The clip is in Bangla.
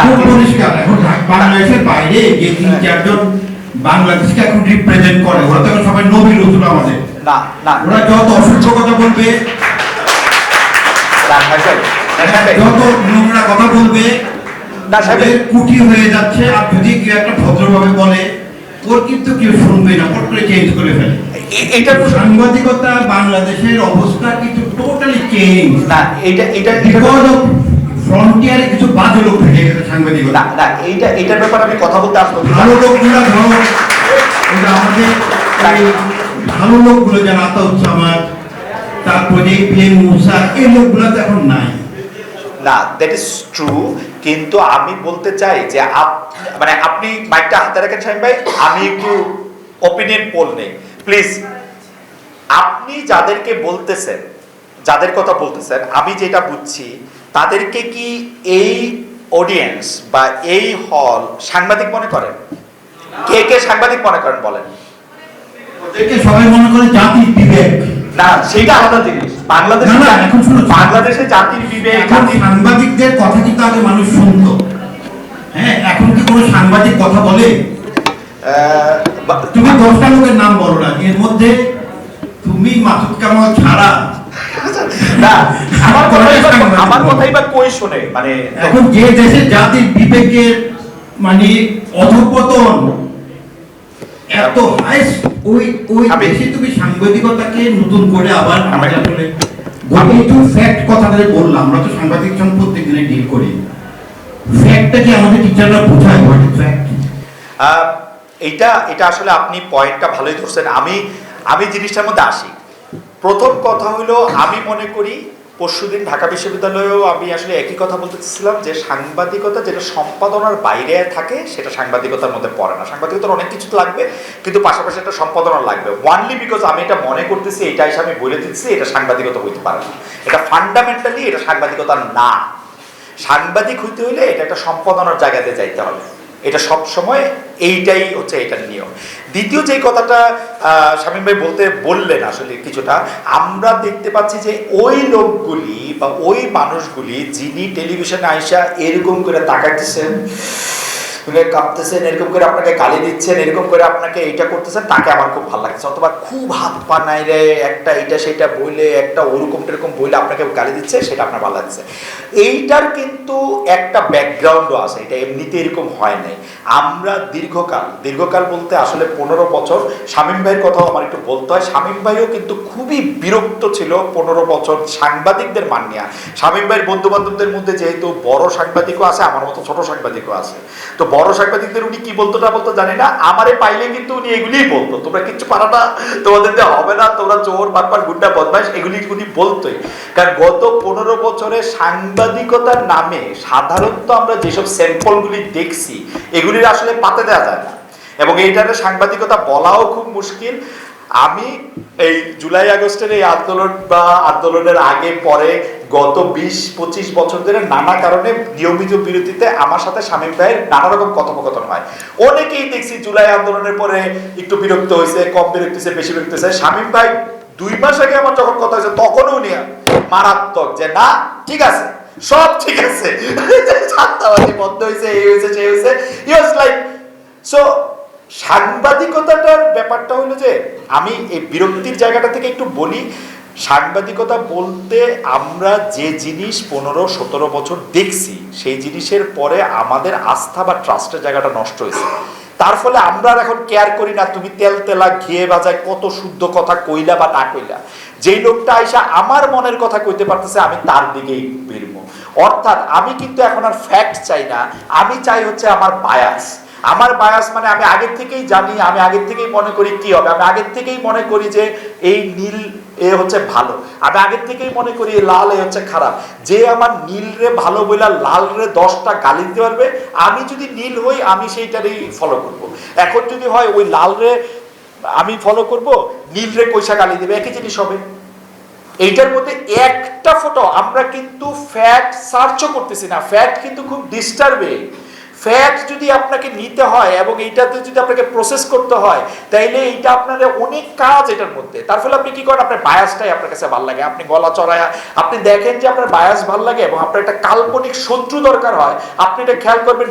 না, খুব কিন্তু- পরিষ্কার এখন বাংলাদেশের বাইরে যে তিন হ্যাঁ। চারজন বাংলাদেশকে এখন রিপ্রেজেন্ট করে ওরা তো সবাই নবী রসুল আমাদের না না। ওরা যত অসুস্থ কথা বলবে না, না, সাহেব, না, সাহেব, যত নোংরা কথা বলবে না, সাহেব। কুটি হয়ে যাচ্ছে আর যদি কেউ একটা ভদ্রভাবে বলে ওর কিন্তু কেউ শুনবে না পট করে চেঞ্জ করে ফেলে। এটা সাংবাদিকতা বাংলাদেশের অবস্থা কিন্তু টোটালি চেঞ্জ না এটা এটা বিকজ অফ না না এইটা এটার ব্যাপারে আমি কথা বলতে আসব। ভালো লোকগুলো ধরো ওটা আমাদের ভালো লোকগুলো যারা আতাউজ্জামান তারপরে প্রেম মুসা এই লোকগুলো তো এখন নাই। না দ্যাট ইজ ট্রু কিন্তু আমি বলতে চাই যে মানে আপনি মাইকটা হাতে রাখেন সাহেব ভাই আমি একটু ওপিনিয়ন পোল নেই। প্লিজ আপনি যাদেরকে বলতেছেন যাদের কথা বলতেছেন আমি যেটা বুঝছি তাদেরকে কি এই অডিয়েন্স বা এই হল সাংবাদিক মনে করেন? কে কে সাংবাদিক মনে করেন বলেন? সবাই মনে করে জাতির বিবেক। না সেটা আলাদা জিনিস। বাংলাদেশে এখন শুনুন। বাংলাদেশে জাতির বিবেক সাংবাদিকদের কথা কিন্তু আগে মানুষ শুনতো। হ্যাঁ এখন কি কোনো সাংবাদিক কথা বলে? আহ, তুমি দশটা লোকের নাম বলো না এর মধ্যে তুমি মাসুদ কামাল ছাড়া আমার। কথাই বা কই শোনে? মানে এখন যে দেশে জাতির বিবেকের মানে অধপতন এত হাই ওই ওই দেশে তুমি সাংবাদিকতাকে নতুন করে আবার আমি- একটু ফ্যাক্ট কথাটা বললাম। আমরা তো সাংবাদিক সঙ্গে প্রত্যেক দিনে ডিল করি ফ্যাক্টটা কি আমাদের টিচাররা বোঝায়? হোয়াট ইজ ফ্যাক্ট এইটা এটা আসলে আপনি পয়েন্টটা ভালোই ধরছেন। আমি আমি জিনিসটার মধ্যে আসি। প্রথম কথা হলো আমি মনে করি পরশুদিন ঢাকা বিশ্ববিদ্যালয়েও আমি আসলে একই কথা বলতে চাচ্ছিলাম যে সাংবাদিকতা যেটা সম্পাদনার বাইরে থাকে, সেটা সাংবাদিকতার মধ্যে পড়ে না। সাংবাদিকতার অনেক কিছু লাগবে, কিন্তু পাশাপাশি একটা সম্পাদনা লাগবে। ওয়ানলি বিকজ আমি এটা মনে করতেছি, এটা এসে আমি বলে দিচ্ছি, এটা সাংবাদিকতা হইতে পারে না। এটা ফান্ডামেন্টালি এটা সাংবাদিকতা না। সাংবাদিক হইতে হলে এটা একটা সম্পাদনার জায়গাতে যাইতে হবে। এটা সব সময় এইটাই হচ্ছে এটার নিয়ম। দ্বিতীয় যে কথাটা স্বামী ভাই বলতে বললেন আসলে কিছুটা, আমরা দেখতে পাচ্ছি যে ওই লোকগুলি বা ওই মানুষগুলি যিনি টেলিভিশনে আইসা এরকম করে তাকাইতেছেন কাঁপতেছেন, এরকম করে আপনাকে গালি দিচ্ছেন, এরকম করে আপনাকে এইটা করতেছেন, তাকে আমার খুব ভালো লাগছে অথবা খুব হাত পা নাই রে, একটা এটা সেটা বইলে, একটা ওরকম টেরকম বইলে আপনাকে গালি দিচ্ছে, সেটা আপনার ভালো লাগছে এইটার কিন্তু একটা ব্যাকগ্রাউন্ডও আছে, এটা এমনিতে এরকম হয় নাই। আমরা দীর্ঘকাল দীর্ঘকাল বলতে আসলে পনেরো বছর, শামীম ভাইয়ের কথাও আমার একটু বলতে হয়, শামীম ভাইও কিন্তু খুবই বিরক্ত ছিল পনেরো বছর সাংবাদিকদের মান নিয়ে। শামীম ভাইয়ের বন্ধু বান্ধবদের মধ্যে যেহেতু বড় সাংবাদিকও আছে, আমার মতো ছোট সাংবাদিকও আছে। তো বড় সাংবাদিকদের উনি কি বলতো না বলতো জানি না। আমারে পাইলে কিন্তু উনি এগুলিই বলতো। তোমরা কিচ্ছু পারাটা তোমাদের দিয়ে হবে না। তোমরা চোর, বাটপার, গুন্ডা বদমাস এগুলি উনি বলতোই। কারণ গত পনেরো বছরে সাংবাদিকতার নামে সাধারণত আমরা যেসব স্যাম্পলগুলি দেখছি, এগুলির আসলে পাতে দেওয়া যায় না। এবং এইটারে সাংবাদিকতা বলাও খুব মুশকিল। আমি এই জুলাই আগস্টের এই আন্দোলন বা আন্দোলনের আগে, পরে গত বিশ, পঁচিশ বছর ধরে নানা কারণে নিয়মিত বিরতিতে আমার সাথে শামীম ভাইয়ের নানা রকম কথোপকথন হয়। অনেকেই দেখছি জুলাই আন্দোলনের পরে একটু বিরক্ত হয়েছে, কম বিরক্ত হয়েছে, বেশি বিরক্ত হয়েছে। শামীম ভাই দুই মাস আগে আমার যখন কথা হয়েছে, তখনও উনি মারাত্মক যে, না, ঠিক আছে, সব ঠিক আছে। বন্ধ হয়েছে, এই হয়েছে, সেই হয়েছে। ইউজ লাইক সো সাংবাদিকতাটার ব্যাপারটা হলো যে, আমি এই বিরক্তির জায়গাটা থেকে একটু বলি। সাংবাদিকতা বলতে আমরা যে জিনিস পনেরো, সতেরো বছর দেখছি, সেই জিনিসের পরে আমাদের আস্থা বা ট্রাস্টের জায়গাটা নষ্ট হয়েছে। তার ফলে আমরা এখন কেয়ার করি না, তুমি তেল তেলা ঘিয়ে বাজায় কত শুদ্ধ কথা কইলা বা না কইলা। যেই লোকটা আইসা আমার মনের কথা কইতে পারতেছে, আমি তার দিকেই বেরবো অর্থাৎ আমি কিন্তু এখন আর ফ্যাক্ট চাই না, আমি চাই হচ্ছে আমার বায়াস আমার বায়াস মানে আমি আগের থেকেই জানি, আমি আগের থেকেই মনে করি কি হবে, আমি আগের থেকেই মনে করি যে এই নীল এ হচ্ছে ভালো, আমি আগের থেকেই মনে করি লাল এ হচ্ছে খারাপ। যে আমার নীল রে ভালো বইলা লাল রে দশটা গালি দিতে পারবে, আমি যদি নীল হই, আমি সেইটারই ফলো করব। এখন যদি হয় ওই লাল রে আমি ফলো করব, নীল রে পয়সা গালি দেবে? একই জিনিস হবে। এইটার মধ্যে একটা ফটো আমরা কিন্তু ফ্যাট সার্চও করতেছি না। ফ্যাট কিন্তু খুব ডিস্টার্বিং ফ্যাট যদি আপনাকে নিতে হয় এবং এইটাতে যদি আপনাকে প্রসেস করতে হয়, তাইলে এইটা আপনার অনেক কাজ এটার মধ্যে। তার ফলে আপনি কি করেন? আপনার বায়াসটাই আপনার কাছে ভালো লাগে। আপনি গলা চড়ায়, আপনি দেখেন যে আপনার বায়াস ভালো লাগে এবং আপনার একটা কাল্পনিক শত্রু দরকার হয়। আপনি এটা খেয়াল করবেন